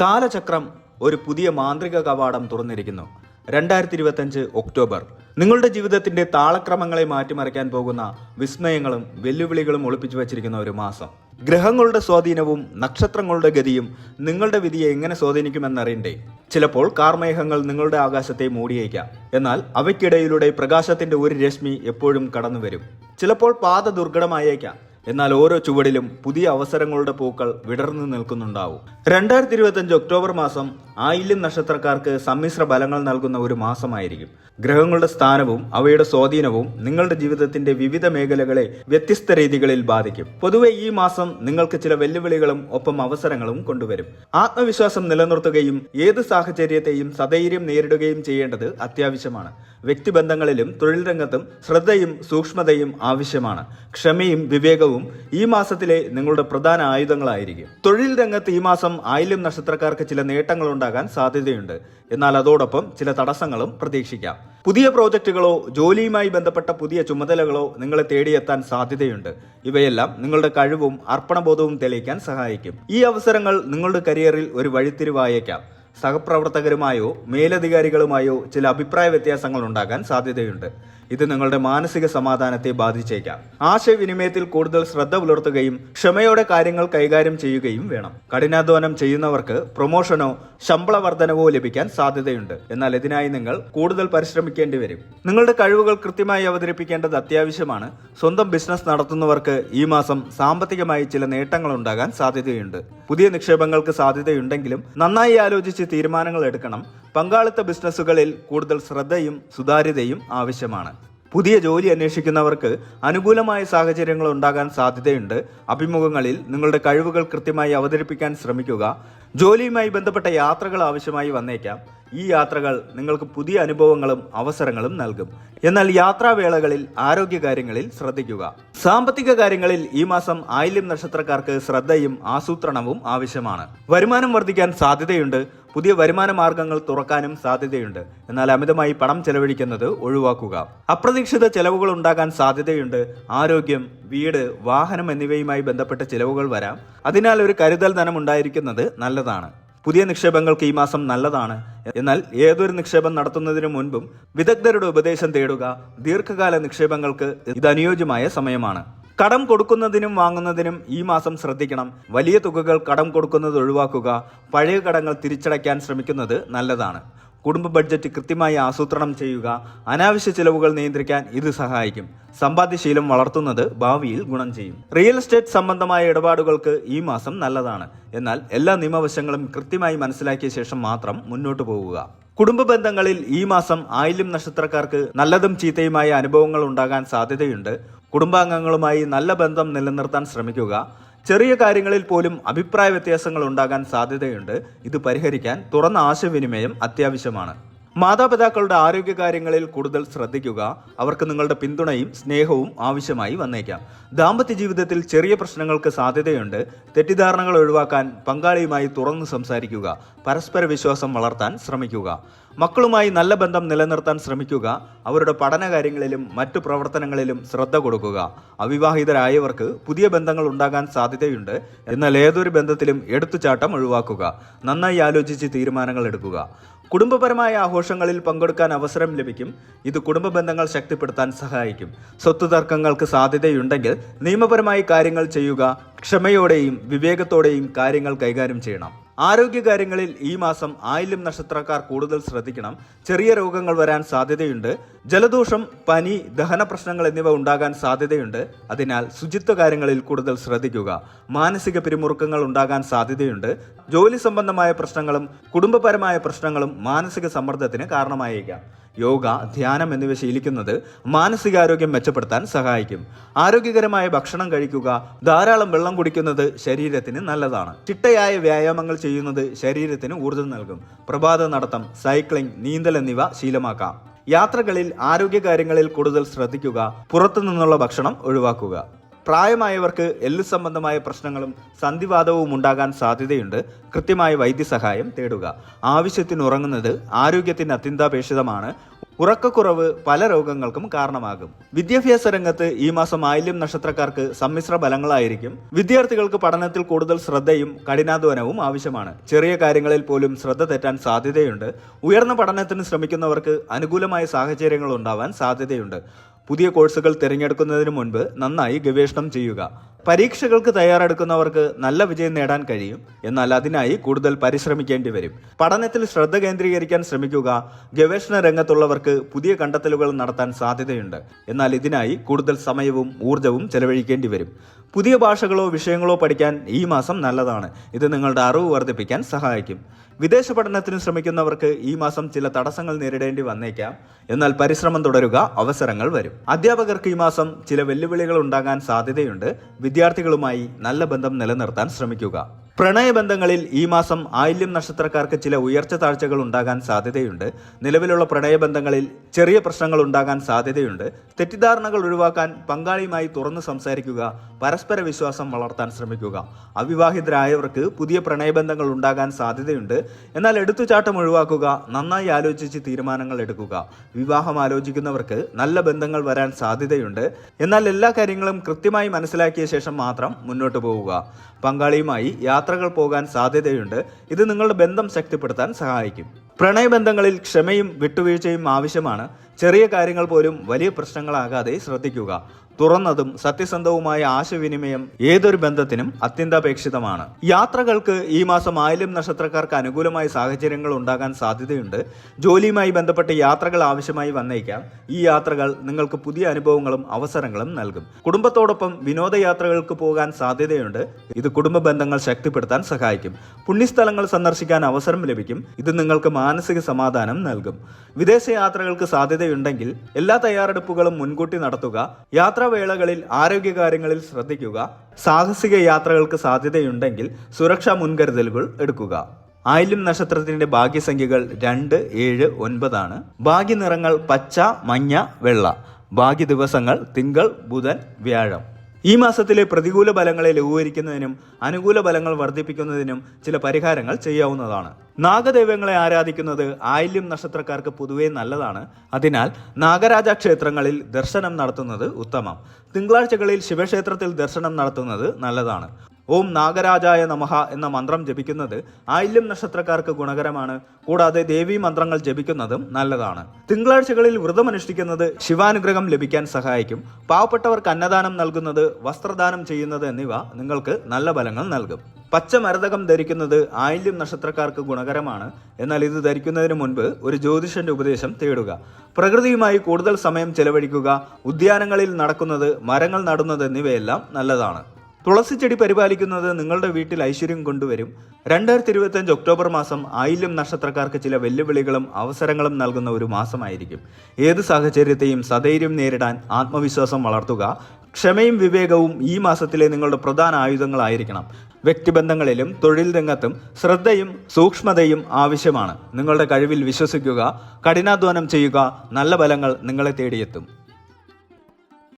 കാലചക്രം ഒരു പുതിയ മാന്ത്രിക കവാടം തുറന്നിരിക്കുന്നു. രണ്ടായിരത്തി ഇരുപത്തഞ്ച് ഒക്ടോബർ. നിങ്ങളുടെ ജീവിതത്തിന്റെ താളക്രമങ്ങളെ മാറ്റിമറിക്കാൻ പോകുന്ന വിസ്മയങ്ങളും വെല്ലുവിളികളും ഒളിപ്പിച്ചു വച്ചിരിക്കുന്ന ഒരു മാസം. ഗ്രഹങ്ങളുടെ സ്വാധീനവും നക്ഷത്രങ്ങളുടെ ഗതിയും നിങ്ങളുടെ വിധിയെ എങ്ങനെ സ്വാധീനിക്കുമെന്നറിയണ്ടേ? ചിലപ്പോൾ കാർമേഘങ്ങൾ നിങ്ങളുടെ ആകാശത്തെ മൂടിയേക്കാം. എന്നാൽ അവയ്ക്കിടയിലൂടെ പ്രകാശത്തിന്റെ ഒരു രശ്മി എപ്പോഴും കടന്നു വരും ചിലപ്പോൾ പാത ദുർഘടമായേക്കാം. എന്നാൽ ഓരോ ചുവടിലും പുതിയ അവസരങ്ങളുടെ പൂക്കൾ വിടർന്നു നിൽക്കുന്നുണ്ടാവും. രണ്ടായിരത്തി ഇരുപത്തഞ്ച് ഒക്ടോബർ മാസം ആയില്യം നക്ഷത്രക്കാർക്ക് സമ്മിശ്ര ഫലങ്ങൾ നൽകുന്ന ഒരു മാസമായിരിക്കും. ഗ്രഹങ്ങളുടെ സ്ഥാനവും അവയുടെ സ്വാധീനവും നിങ്ങളുടെ ജീവിതത്തിന്റെ വിവിധ മേഖലകളെ വ്യത്യസ്ത രീതികളിൽ ബാധിക്കും. പൊതുവെ ഈ മാസം നിങ്ങൾക്ക് ചില വെല്ലുവിളികളും ഒപ്പം അവസരങ്ങളും കൊണ്ടുവരും. ആത്മവിശ്വാസം നിലനിർത്തുകയും ഏത് സാഹചര്യത്തെയും സധൈര്യം നേരിടുകയും ചെയ്യേണ്ടത് അത്യാവശ്യമാണ്. വ്യക്തിബന്ധങ്ങളിലും തൊഴിൽ രംഗത്തും ശ്രദ്ധയും സൂക്ഷ്മതയും ആവശ്യമാണ്. ക്ഷമയും വിവേകവും ഈ മാസത്തിലെ നിങ്ങളുടെ പ്രധാന ആയുധങ്ങളായിരിക്കും. തൊഴിൽ രംഗത്ത് ഈ മാസം ആയില്യം നക്ഷത്രക്കാർക്ക് ചില നേട്ടങ്ങൾ ഉണ്ടാകാൻ സാധ്യതയുണ്ട്. എന്നാൽ അതോടൊപ്പം ചില തടസ്സങ്ങളും പ്രതീക്ഷിക്കാം. പുതിയ പ്രോജക്റ്റുകളോ ജോലിയുമായി ബന്ധപ്പെട്ട പുതിയ ചുമതലകളോ നിങ്ങളെ തേടിയെത്താൻ സാധ്യതയുണ്ട്. ഇവയെല്ലാം നിങ്ങളുടെ കഴിവും അർപ്പണബോധവും തെളിയിക്കാൻ സഹായിക്കും. ഈ അവസരങ്ങൾ നിങ്ങളുടെ കരിയറിൽ ഒരു വഴിത്തിരിവായേക്കാം. സഹപ്രവർത്തകരുമായോ മേലധികാരികളുമായോ ചില അഭിപ്രായ വ്യത്യാസങ്ങൾ ഉണ്ടാകാൻ സാധ്യതയുണ്ട്. ഇത് നിങ്ങളുടെ മാനസിക സമാധാനത്തെ ബാധിച്ചേക്കാം. ആശയവിനിമയത്തിൽ കൂടുതൽ ശ്രദ്ധ പുലർത്തുകയും ക്ഷമയോടെ കാര്യങ്ങൾ കൈകാര്യം ചെയ്യുകയും വേണം. കഠിനാധ്വാനം ചെയ്യുന്നവർക്ക് പ്രൊമോഷനോ ശമ്പള വർധനവോ ലഭിക്കാൻ സാധ്യതയുണ്ട്. എന്നാൽ ഇതിനായി നിങ്ങൾ കൂടുതൽ പരിശ്രമിക്കേണ്ടി വരും. നിങ്ങളുടെ കഴിവുകൾ കൃത്യമായി അവതരിപ്പിക്കേണ്ടത് അത്യാവശ്യമാണ്. സ്വന്തം ബിസിനസ് നടത്തുന്നവർക്ക് ഈ മാസം സാമ്പത്തികമായി ചില നേട്ടങ്ങൾ ഉണ്ടാകാൻ സാധ്യതയുണ്ട്. പുതിയ നിക്ഷേപങ്ങൾക്ക് സാധ്യതയുണ്ടെങ്കിലും നന്നായി ആലോചിച്ച് തീരുമാനങ്ങൾ എടുക്കണം. പങ്കാളിത്ത ബിസിനസ്സുകളിൽ കൂടുതൽ ശ്രദ്ധയും സുതാര്യതയും ആവശ്യമാണ്. പുതിയ ജോലി അന്വേഷിക്കുന്നവർക്ക് അനുകൂലമായ സാഹചര്യങ്ങൾ ഉണ്ടാകാൻ സാധ്യതയുണ്ട്. അഭിമുഖങ്ങളിൽ നിങ്ങളുടെ കഴിവുകൾ കൃത്യമായി അവതരിപ്പിക്കാൻ ശ്രമിക്കുക. ജോലിയുമായി ബന്ധപ്പെട്ട യാത്രകൾ ആവശ്യമായി വന്നേക്കാം. ഈ യാത്രകൾ നിങ്ങൾക്ക് പുതിയ അനുഭവങ്ങളും അവസരങ്ങളും നൽകും. എന്നാൽ യാത്രാവേളകളിൽ ആരോഗ്യകാര്യങ്ങളിൽ ശ്രദ്ധിക്കുക. സാമ്പത്തിക കാര്യങ്ങളിൽ ഈ മാസം ആയില്യം നക്ഷത്രക്കാർക്ക് ശ്രദ്ധയും ആസൂത്രണവും ആവശ്യമാണ്. വരുമാനം വർദ്ധിക്കാൻ സാധ്യതയുണ്ട്. പുതിയ വരുമാന മാർഗങ്ങൾ തുറക്കാനും സാധ്യതയുണ്ട്. എന്നാൽ അമിതമായി പണം ചെലവഴിക്കുന്നത് ഒഴിവാക്കുക. അപ്രതീക്ഷിത ചെലവുകൾ ഉണ്ടാകാൻ സാധ്യതയുണ്ട്. ആരോഗ്യം വീട് വാഹനം എന്നിവയുമായി ബന്ധപ്പെട്ട ചിലവുകൾ വരാം. അതിനാൽ ഒരു കരുതൽ ധനം ഉണ്ടായിരിക്കുന്നത് നല്ലതാണ്. പുതിയ നിക്ഷേപങ്ങൾക്ക് ഈ മാസം നല്ലതാണ്. എന്നാൽ ഏതൊരു നിക്ഷേപം നടത്തുന്നതിനു മുൻപും വിദഗ്ധരുടെ ഉപദേശം തേടുക ദീർഘകാല നിക്ഷേപങ്ങൾക്ക് ഇത് അനുയോജ്യമായ സമയമാണ്. കടം കൊടുക്കുന്നതിനും വാങ്ങുന്നതിനും ഈ മാസം ശ്രദ്ധിക്കണം. വലിയ തുകകൾ കടം കൊടുക്കുന്നത് ഒഴിവാക്കുക പഴയ കടങ്ങൾ തിരിച്ചടയ്ക്കാൻ ശ്രമിക്കുന്നത് നല്ലതാണ്. കുടുംബ ബഡ്ജറ്റ് കൃത്യമായി ആസൂത്രണം ചെയ്യുക അനാവശ്യ ചിലവുകൾ നിയന്ത്രിക്കാൻ ഇത് സഹായിക്കും. സമ്പാദ്യശീലം വളർത്തുന്നത് ഭാവിയിൽ ഗുണം ചെയ്യും. റിയൽ എസ്റ്റേറ്റ് സംബന്ധമായ ഇടപാടുകൾക്ക് ഈ മാസം നല്ലതാണ്. എന്നാൽ എല്ലാ നിയമവശങ്ങളും കൃത്യമായി മനസ്സിലാക്കിയ ശേഷം മാത്രം മുന്നോട്ടു പോവുക. കുടുംബ ബന്ധങ്ങളിൽ ഈ മാസം ആയില്യം നക്ഷത്രക്കാർക്ക് നല്ലതും ചീത്തയുമായ അനുഭവങ്ങൾ ഉണ്ടാകാൻ സാധ്യതയുണ്ട്. കുടുംബാംഗങ്ങളുമായി നല്ല ബന്ധം നിലനിർത്താൻ ശ്രമിക്കുക. ചെറിയ കാര്യങ്ങളിൽ പോലും അഭിപ്രായ വ്യത്യാസങ്ങൾ ഉണ്ടാകാൻ സാധ്യതയുണ്ട്. ഇത് പരിഹരിക്കാൻ തുറന്ന ആശയവിനിമയം അത്യാവശ്യമാണ്. മാതാപിതാക്കളുടെ ആരോഗ്യകാര്യങ്ങളിൽ കൂടുതൽ ശ്രദ്ധിക്കുക. അവർക്ക് നിങ്ങളുടെ പിന്തുണയും സ്നേഹവും ആവശ്യമായി വന്നേക്കാം. ദാമ്പത്യ ജീവിതത്തിൽ ചെറിയ പ്രശ്നങ്ങൾക്ക് സാധ്യതയുണ്ട്. തെറ്റിദ്ധാരണകൾ ഒഴിവാക്കാൻ പങ്കാളിയുമായി തുറന്നു സംസാരിക്കുക. പരസ്പര വിശ്വാസം വളർത്താൻ ശ്രമിക്കുക. മക്കളുമായി നല്ല ബന്ധം നിലനിർത്താൻ ശ്രമിക്കുക അവരുടെ പഠനകാര്യങ്ങളിലും മറ്റു പ്രവർത്തനങ്ങളിലും ശ്രദ്ധ കൊടുക്കുക. അവിവാഹിതരായവർക്ക് പുതിയ ബന്ധങ്ങൾ ഉണ്ടാകാൻ സാധ്യതയുണ്ട്. എന്നാൽ ഏതൊരു ബന്ധത്തിലും എടുത്തുചാട്ടം ഒഴിവാക്കുക. നന്നായി ആലോചിച്ച് തീരുമാനങ്ങൾ എടുക്കുക. കുടുംബപരമായ ആഘോഷങ്ങളിൽ പങ്കെടുക്കാൻ അവസരം ലഭിക്കും. ഇത് കുടുംബ ബന്ധങ്ങൾ ശക്തിപ്പെടുത്താൻ സഹായിക്കും. സ്വത്ത് തർക്കങ്ങൾക്ക് സാധ്യതയുണ്ടെങ്കിൽ നിയമപരമായി കാര്യങ്ങൾ ചെയ്യുക ക്ഷമയോടെയും വിവേകത്തോടെയും കാര്യങ്ങൾ കൈകാര്യം ചെയ്യണം. ആരോഗ്യകാര്യങ്ങളിൽ ഈ മാസം ആയില്യം നക്ഷത്രക്കാർ കൂടുതൽ ശ്രദ്ധിക്കണം. ചെറിയ രോഗങ്ങൾ വരാൻ സാധ്യതയുണ്ട്. ജലദോഷം പനി ദഹന പ്രശ്നങ്ങൾ എന്നിവ ഉണ്ടാകാൻ സാധ്യതയുണ്ട്. അതിനാൽ ശുചിത്വ കാര്യങ്ങളിൽ കൂടുതൽ ശ്രദ്ധിക്കുക. മാനസിക പിരിമുറുക്കങ്ങൾ ഉണ്ടാകാൻ സാധ്യതയുണ്ട്. ജോലി സംബന്ധമായ പ്രശ്നങ്ങളും കുടുംബപരമായ പ്രശ്നങ്ങളും മാനസിക സമ്മർദ്ദത്തിന് കാരണമായേക്കാം. യോഗ ധ്യാനം എന്നിവ ശീലിക്കുന്നത് മാനസികാരോഗ്യം മെച്ചപ്പെടുത്താൻ സഹായിക്കും. ആരോഗ്യകരമായ ഭക്ഷണം കഴിക്കുക ധാരാളം വെള്ളം കുടിക്കുന്നത് ശരീരത്തിന് നല്ലതാണ്. ചിട്ടയായ വ്യായാമങ്ങൾ ചെയ്യുന്നത് ശരീരത്തിന് ഊർജം നൽകും. പ്രഭാത നടത്തം സൈക്ലിംഗ് നീന്തൽ എന്നിവ ശീലമാക്കാം. യാത്രകളിൽ ആരോഗ്യകാര്യങ്ങളിൽ കൂടുതൽ ശ്രദ്ധിക്കുക പുറത്തു നിന്നുള്ള ഭക്ഷണം ഒഴിവാക്കുക. പ്രായമായവർക്ക് എല്ല് സംബന്ധമായ പ്രശ്നങ്ങളും സന്ധിവാദവും ഉണ്ടാകാൻ സാധ്യതയുണ്ട്. കൃത്യമായ വൈദ്യസഹായം തേടുക. ആവശ്യത്തിന് ഉറങ്ങുന്നത് ആരോഗ്യത്തിന് അത്യന്താപേക്ഷിതമാണ്. ഉറക്കക്കുറവ് പല രോഗങ്ങൾക്കും കാരണമാകും. വിദ്യാഭ്യാസ രംഗത്ത് ഈ മാസം ആയില്യം നക്ഷത്രക്കാർക്ക് സമ്മിശ്ര ഫലങ്ങളായിരിക്കും. വിദ്യാർത്ഥികൾക്ക് പഠനത്തിൽ കൂടുതൽ ശ്രദ്ധയും കഠിനാധ്വാനവും ആവശ്യമാണ്. ചെറിയ കാര്യങ്ങളിൽ പോലും ശ്രദ്ധ തെറ്റാൻ സാധ്യതയുണ്ട്. ഉയർന്ന പഠനത്തിന് ശ്രമിക്കുന്നവർക്ക് അനുകൂലമായ സാഹചര്യങ്ങൾ ഉണ്ടാവാൻ സാധ്യതയുണ്ട്. പുതിയ കോഴ്സുകൾ തിരഞ്ഞെടുക്കുന്നതിന് മുൻപ് നന്നായി ഗവേഷണം ചെയ്യുക. പരീക്ഷകൾക്ക് തയ്യാറെടുക്കുന്നവർക്ക് നല്ല വിജയം നേടാൻ കഴിയും. എന്നാൽ അതിനായി കൂടുതൽ പരിശ്രമിക്കേണ്ടി വരും. പഠനത്തിൽ ശ്രദ്ധ കേന്ദ്രീകരിക്കാൻ ശ്രമിക്കുക. ഗവേഷണ രംഗത്തുള്ളവർക്ക് പുതിയ കണ്ടെത്തലുകൾ നടത്താൻ സാധ്യതയുണ്ട്. എന്നാൽ ഇതിനായി കൂടുതൽ സമയവും ഊർജവും ചെലവഴിക്കേണ്ടി വരും. പുതിയ ഭാഷകളോ വിഷയങ്ങളോ പഠിക്കാൻ ഈ മാസം നല്ലതാണ്. ഇത് നിങ്ങളുടെ അറിവ് വർദ്ധിപ്പിക്കാൻ സഹായിക്കും. വിദേശ പഠനത്തിന് ശ്രമിക്കുന്നവർക്ക് ഈ മാസം ചില തടസ്സങ്ങൾ നേരിടേണ്ടി വന്നേക്കാം. എന്നാൽ പരിശ്രമം തുടരുക അവസരങ്ങൾ വരും. അധ്യാപകർക്ക് ഈ മാസം ചില വെല്ലുവിളികൾ ഉണ്ടാകാൻ സാധ്യതയുണ്ട്. വിദ്യാർത്ഥികളുമായി നല്ല ബന്ധം നിലനിർത്താൻ ശ്രമിക്കുക. പ്രണയബന്ധങ്ങളിൽ ഈ മാസം ആയില്യം നക്ഷത്രക്കാർക്ക് ചില ഉയർച്ച താഴ്ചകൾ ഉണ്ടാകാൻ സാധ്യതയുണ്ട്. നിലവിലുള്ള പ്രണയബന്ധങ്ങളിൽ ചെറിയ പ്രശ്നങ്ങൾ ഉണ്ടാകാൻ സാധ്യതയുണ്ട്. തെറ്റിദ്ധാരണകൾ ഒഴിവാക്കാൻ പങ്കാളിയുമായി തുറന്ന് സംസാരിക്കുക പരസ്പര വിശ്വാസം വളർത്താൻ ശ്രമിക്കുക. അവിവാഹിതരായവർക്ക് പുതിയ പ്രണയബന്ധങ്ങൾ ഉണ്ടാകാൻ സാധ്യതയുണ്ട്. എന്നാൽ എടുത്തുചാട്ടം ഒഴിവാക്കുക നന്നായി ആലോചിച്ച് തീരുമാനങ്ങൾ എടുക്കുക. വിവാഹം ആലോചിക്കുന്നവർക്ക് നല്ല ബന്ധങ്ങൾ വരാൻ സാധ്യതയുണ്ട്. എന്നാൽ എല്ലാ കാര്യങ്ങളും കൃത്യമായി മനസ്സിലാക്കിയ ശേഷം മാത്രം മുന്നോട്ട് പോവുക. പങ്കാളിയുമായി യാത്രകൾ പോകാൻ സാധ്യതയുണ്ട്. ഇത് നിങ്ങളുടെ ബന്ധം ശക്തിപ്പെടുത്താൻ സഹായിക്കും. പ്രണയബന്ധങ്ങളിൽ ക്ഷമയും വിട്ടുവീഴ്ചയും ആവശ്യമാണ്. ചെറിയ കാര്യങ്ങൾ പോലും വലിയ പ്രശ്നങ്ങളാകാതെ ശ്രദ്ധിക്കുക. തുറന്നതും സത്യസന്ധവുമായ ആശയവിനിമയം ഏതൊരു ബന്ധത്തിനും അത്യന്താപേക്ഷിതമാണ്. യാത്രകൾക്ക് ഈ മാസം ആയില്യം നക്ഷത്രക്കാർക്ക് അനുകൂലമായ സാഹചര്യങ്ങൾ ഉണ്ടാകാൻ സാധ്യതയുണ്ട്. ജോലിയുമായി ബന്ധപ്പെട്ട് യാത്രകൾ ആവശ്യമായി വന്നേക്കാം. ഈ യാത്രകൾ നിങ്ങൾക്ക് പുതിയ അനുഭവങ്ങളും അവസരങ്ങളും നൽകും. കുടുംബത്തോടൊപ്പം വിനോദയാത്രകൾക്ക് പോകാൻ സാധ്യതയുണ്ട്. ഇത് കുടുംബ ബന്ധങ്ങൾ ശക്തിപ്പെടുത്താൻ സഹായിക്കും. പുണ്യസ്ഥലങ്ങൾ സന്ദർശിക്കാൻ അവസരം ലഭിക്കും. ഇത് നിങ്ങൾക്ക് സമാധാനം നൽകും. വിദേശയാത്രകൾക്ക് സാധ്യതയുണ്ടെങ്കിൽ എല്ലാ തയ്യാറെടുപ്പുകളും മുൻകൂട്ടി നടത്തുക യാത്രാവേളകളിൽ ആരോഗ്യകാര്യങ്ങളിൽ ശ്രദ്ധിക്കുക സാഹസിക യാത്രകൾക്ക് സാധ്യതയുണ്ടെങ്കിൽ സുരക്ഷാ മുൻകരുതലുകൾ എടുക്കുക. ആയില്യം നക്ഷത്രത്തിന്റെ ഭാഗ്യസംഖ്യകൾ രണ്ട് ഏഴ് ഒൻപതാണ്. ഭാഗ്യനിറങ്ങൾ പച്ച മഞ്ഞ വെള്ള. ഭാഗ്യ ദിവസങ്ങൾ തിങ്കൾ ബുധൻ വ്യാഴം. ഈ മാസത്തിലെ പ്രതികൂല ഫലങ്ങളെ ലഘൂകരിക്കുന്നതിനും അനുകൂല ഫലങ്ങൾ വർദ്ധിപ്പിക്കുന്നതിനും ചില പരിഹാരങ്ങൾ ചെയ്യാവുന്നതാണ്. നാഗദൈവങ്ങളെ ആരാധിക്കുന്നത് ആയില്യം നക്ഷത്രക്കാർക്ക് പൊതുവേ നല്ലതാണ്. അതിനാൽ നാഗരാജ ക്ഷേത്രങ്ങളിൽ ദർശനം നടത്തുന്നത് ഉത്തമം. തിങ്കളാഴ്ചകളിൽ ശിവക്ഷേത്രത്തിൽ ദർശനം നടത്തുന്നത് നല്ലതാണ്. ഓം നാഗരാജായ നമഹ എന്ന മന്ത്രം ജപിക്കുന്നത് ആയില്യം നക്ഷത്രക്കാർക്ക് ഗുണകരമാണ്. കൂടാതെ ദേവീ മന്ത്രങ്ങൾ ജപിക്കുന്നതും നല്ലതാണ്. തിങ്കളാഴ്ചകളിൽ വ്രതമനുഷ്ഠിക്കുന്നത് ശിവാനുഗ്രഹം ലഭിക്കാൻ സഹായിക്കും. പാവപ്പെട്ടവർക്ക് അന്നദാനം നൽകുന്നത് വസ്ത്രദാനം ചെയ്യുന്നത് എന്നിവ നിങ്ങൾക്ക് നല്ല ഫലങ്ങൾ നൽകും. പച്ച മരതകം ധരിക്കുന്നത് ആയില്യം നക്ഷത്രക്കാർക്ക് ഗുണകരമാണ്. എന്നാൽ ഇത് ധരിക്കുന്നതിന് മുൻപ് ഒരു ജ്യോതിഷന്റെ ഉപദേശം തേടുക. പ്രകൃതിയുമായി കൂടുതൽ സമയം ചെലവഴിക്കുക. ഉദ്യാനങ്ങളിൽ നടക്കുന്നത് മരങ്ങൾ നടുന്നത് എന്നിവയെല്ലാം നല്ലതാണ്. തുളസി ചെടി പരിപാലിക്കുന്നത് നിങ്ങളുടെ വീട്ടിൽ ഐശ്വര്യം കൊണ്ടുവരും. രണ്ടായിരത്തി ഇരുപത്തിയഞ്ച് ഒക്ടോബർ മാസം ആയില്യം നക്ഷത്രക്കാർക്ക് ചില വെല്ലുവിളികളും അവസരങ്ങളും നൽകുന്ന ഒരു മാസമായിരിക്കും. ഏത് സാഹചര്യത്തെയും സധൈര്യം നേരിടാൻ ആത്മവിശ്വാസം വളർത്തുക. ക്ഷമയും വിവേകവും ഈ മാസത്തിലെ നിങ്ങളുടെ പ്രധാന ആയുധങ്ങളായിരിക്കണം. വ്യക്തിബന്ധങ്ങളിലും തൊഴിൽ രംഗത്തും ശ്രദ്ധയും സൂക്ഷ്മതയും ആവശ്യമാണ്. നിങ്ങളുടെ കഴിവിൽ വിശ്വസിക്കുക കഠിനാധ്വാനം ചെയ്യുക നല്ല ഫലങ്ങൾ നിങ്ങളെ തേടിയെത്തും.